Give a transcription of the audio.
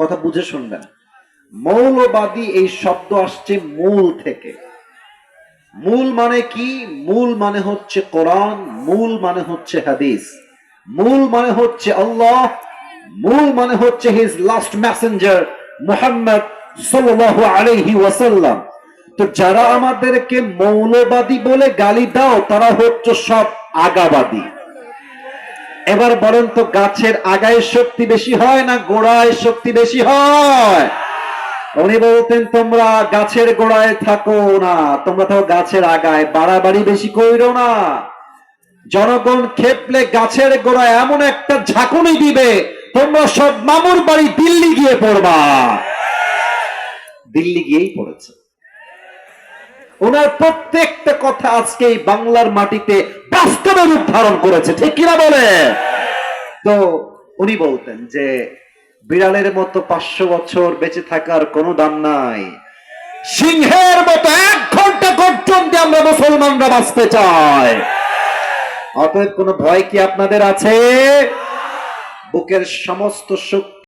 কথা বুঝে শুনবেন মৌলবাদী এই শব্দ আসছে মূল থেকে। মূল মানে কি? মূল মানে হচ্ছে কোরআন, মূল মানে হচ্ছে হাদিস। মূল মানে হচ্ছে আল্লাহ, মূল মানে হচ্ছে হিজ লাস্ট মেসেঞ্জার মোহাম্মদ সাল্লাল্লাহু আলাইহি ওয়াসাল্লাম। তো যারা আমাদেরকে মৌলবাদী বলে গালি দাও, তারা হচ্ছে সব আগাবাদী। এবার বলেন তো, গাছের আগায় শক্তি বেশি হয় না গোড়ায় শক্তি বেশি হয়? উনি বলতেন, তোমরা গাছের গোড়ায় থাকো না, তোমরা তো গাছের আগায় বাড়াবাড়ি বেশি কইরো না। জনগণ খেপলে গাছের গোড়ায় এমন একটা ঝাঁকুনি দিবে, তোমরা সব মামুর বাড়ি দিল্লি গিয়ে পড়বা। দিল্লি গিয়েই পড়েছে। ওনার প্রত্যেকটা কথা আজকে এই বাংলার মাটিতে বাস্তবে রূপ ধারণ করেছে ঠিক কিনা বলে? তো উনি বলতেন যে বিড়ালের মতো পাঁচশো বছর বেঁচে থাকার কোনো দাম নাই। সিংহের মতো এক ঘণ্টা পর্যন্ত আমরা মুসলমানরা বাঁচতে চাই। অতএব কোনো ভয় কি আপনাদের আছে? বুকের সমস্ত শক্তি